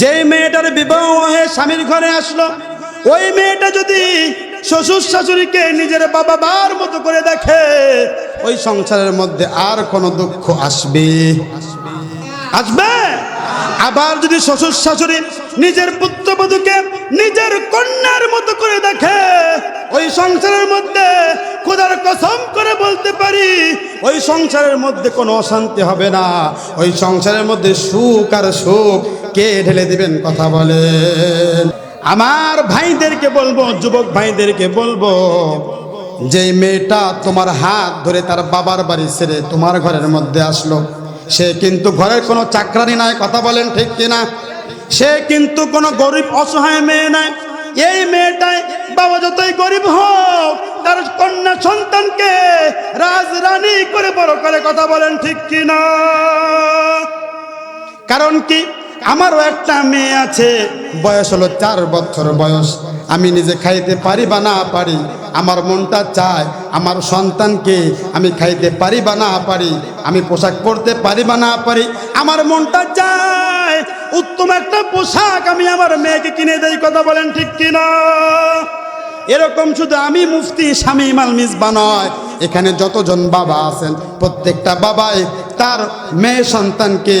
যেই মেয়েটার বিবাহ হয়ে স্বামীর ঘরে আসলো, ওই মেয়েটা যদি শ্বশুর শাশুড়িকে নিজের বাবা বার মতো করে দেখে, ওই সংসারের মধ্যে আর কোনো দুঃখ আসবে? আসবে? আবার যদি শ্বশুর শাশুড়ি নিজের পুত্রবধূকে নিজের কন্যার মতো করে দেখে, ওই সংসারের মধ্যে খোদার কসম করে বলতে পারি, ওই সংসারের মধ্যে কোনো অশান্তি হবে না। ওই সংসারের মধ্যে সুখ আর সুখ কে ঢেলে দিবেন কথা বলেন। আমার ভাইদেরকে বলব, যুবক ভাইদেরকে বলব যে মেয়েটা তোমার হাত ধরে তার বাবার বাড়ি ছেড়ে তোমার ঘরের মধ্যে আসলো, সে কিন্তু ঘরের কোনো চাকরানি নাই, কথা বলেন ঠিক কিনা? সে কিন্তু কোনো গরিব, অসহায় মেয়ে নাই। এই মেয়েটাই বাবা যতই গরিব হোক, তার কন্যা সন্তানকে রাজরানী করে বড় করে কথা বলেন ঠিক কিনা? কারণ কি? আমারও একটা মেয়ে আছে, বয়স হলো চার বছর বয়স। আমি নিজে খাইতে পারি বা না পারি, আমার মনটা চায়, আমার সন্তানকে আমি খাইতে পারি বা না পারি, আমি পোশাক পরতে পারি বা না পারি, আমার মনটা চায়, উত্তম একটা পোশাক আমি আমার মেয়েকে কিনে দেই, কথা বলেন ঠিক কিনা? এরকম শুধু আমি মুফতি, স্বামী ইমাল মিসবা নয়, এখানে যতজন বাবা আছেন, প্রত্যেকটা বাবাই তার মেয়ে সন্তানকে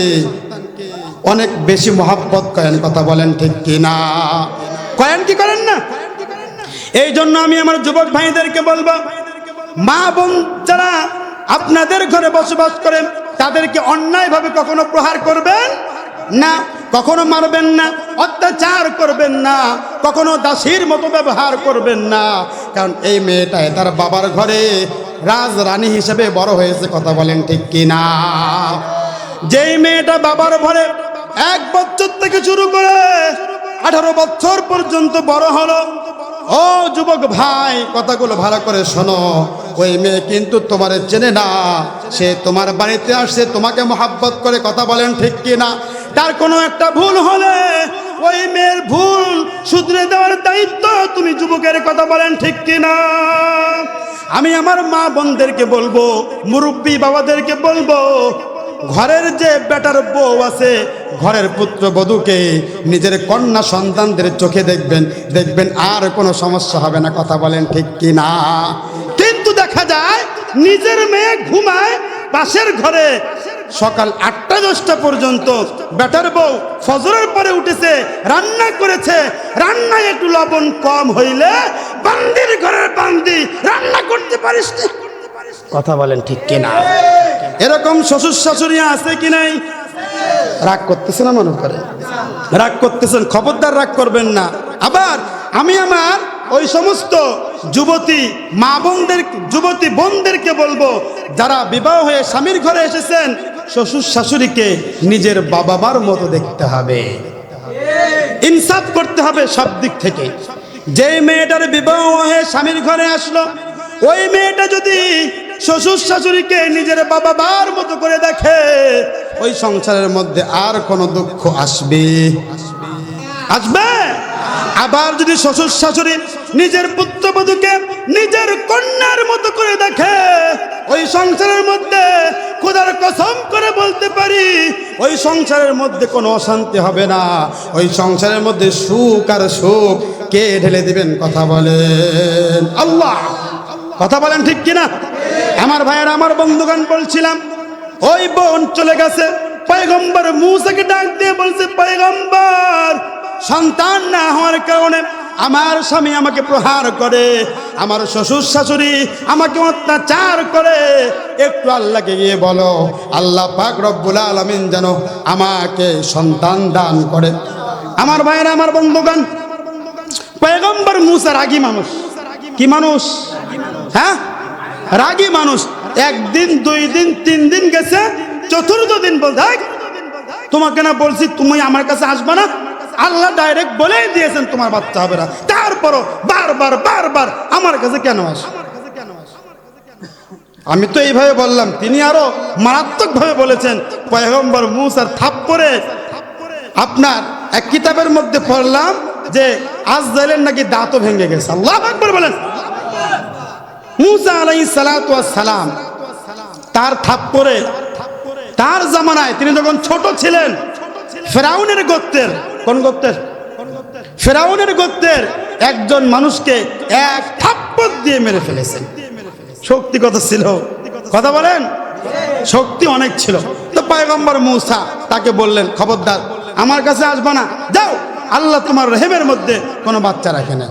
অনেক বেশি মহাব্বত করেন, কথা বলেন ঠিক কি না করেন কি করেন না? এই জন্য আমি আমার যুবক ভাইদেরকে বলব, মা বোন যারা আপনাদের ঘরে বসবাস করেন তাদেরকে অন্যায়ভাবে কখনো প্রহার করবেন না, কখনো মারবেন না, অত্যাচার করবেন না, কখনো দাসীর মতো ব্যবহার করবেন না। কারণ এই মেয়েটাই তার বাবার ঘরে রাজ রানী হিসেবে বড় হয়েছে, কথা বলেন ঠিক কি না যেই মেয়েটা বাবার ঘরে এক বছর থেকে শুরু করে আঠারো বছর পর্যন্ত বড় হলো। ও যুবক ভাই, কথাগুলো ভালো করে শোনো। ওই মেয়ে কিন্তু তোমার চেনে না। সে তোমার বাড়িতে আসছে তোমাকে মহাব্বত করে কথা বলেন ঠিক কি না তার কোনো একটা ভুল হলে ওই মেয়ের ভুল শুধরে দেওয়ার দায়িত্ব তুমি যুবকের কথা বলেন ঠিক কি না আমি আমার মা বোনদেরকে বলব, মুরব্বী বাবাদেরকে বলব, ঘরের যে বেটার বউ আছে ঘরের পুত্র বধূকে নিজের কন্যা সন্তানদের চোখে দেখবেন দেখবেন আর কোনো সমস্যা হবে না কথা বলেন ঠিক কি না কিন্তু দেখা যায় নিজের মেয়ে ঘুমায় পাশের ঘরে। সকাল আটটা দশটা পর্যন্ত বেটার বউ ফজরের পরে উঠেছে রান্না করেছে। রান্নায় একটু লবণ কম হইলে বান্দির ঘরের বান্দি রান্না করতে পারিস কথা বলেন ঠিক কিনা? এরকম শ্বশুর শাশুড়ি আছে কি নাই? রাগ করতেছে না মনে করে? রাগ করতেছেন, খবরদার রাগ করবেন না। আবার আমি আমার ওই সমস্ত যুবতী, মা বোনদের, যুবতী বোনদেরকে বলব, যারা বিবাহ হয়ে স্বামীর ঘরে এসেছেন, শ্বশুর শাশুড়িকে নিজের বাবা মার মতো দেখতে হবে। ইনসাফ করতে হবে সব দিক থেকে। যেই মেয়েটার বিবাহ হয়ে স্বামীর ঘরে আসলো, ওই মেয়েটা যদি শ্বশুর শাশুড়িকে নিজের বাবা বার মতো করে দেখে ওই সংসারের মধ্যে আর কোনো দুঃখ আসবে? আসবে? আবার যদি শ্বশুর শাশুড়ি নিজের পুত্রবধূকে নিজের কন্যার মতো করে দেখে, ওই সংসারের মধ্যে খোদার কসম করে বলতে পারি, ওই সংসারের মধ্যে কোনো অশান্তি হবে না। ওই সংসারের মধ্যে সুখ আর সুখ কে ঢেলে দিবেন কথা বলেন? আল্লাহ! কথা বলেন ঠিক কিনা? আমার ভাইয়ের, আমার বন্ধুগান বলছিলাম ওই বোন চলে গেছে। পয়গম্বর মুসাকে ডাক দিয়ে বলছে, পয়গম্বর, সন্তান না হওয়ার কারণে আমার স্বামী আমাকে প্রহার করে, আমার শ্বশুর শাশুড়ি আমাকে অত্যাচার করে। একটু আল্লাহকে গিয়ে বলো, আল্লাহ পাক রব্বুল আলমিন যেন আমাকে সন্তান দান করে। আমার ভাইয়ের, আমার বন্ধুগান পয়গম্বর মুসা রাগী মানুষ। কি মানুষ? হ্যাঁ? রাগী মানুষ। একদিন, দুই দিন, তিন দিন গেছে, চতুর্থ দিন বল তোমাকে না বলছি, তুমি আমার কাছে আসবে না। আল্লাহ ডাইরেক্ট বলেই দিয়েছেন, তোমার বাচ্চা হবে না। তারপরও বারবার বারবার আমার কাছে কেন আস আমি তো এইভাবে বললাম, তিনি আরও মারাত্মকভাবে বলেছেন, পয়গম্বর মুসার থাপ্পরে আপনার এক কিতাবের মধ্যে পড়লাম যে আজ জাইলেন নাকি দাঁতও ভেঙে গেছে। আল্লাহ বলেন। মুসা আলাই সালাম তার থাপ্পরে তার জামানায় তিনি যখন ছোট ছিলেন, ফেরাউনের গোত্রের, কোন গোত্রের? ফেরাউনের গোত্রের একজন মানুষকে এক থাপ্পড় দিয়ে মেরে ফেলেছেন। শক্তি কত ছিল? কথা বলেন? শক্তি অনেক ছিল। তো পায়গম্বর মূসা তাকে বললেন, খবরদার, আমার কাছে আসবা না। যাও, আল্লাহ তোমার রেহেমের মধ্যে কোনো বাচ্চা রাখে না।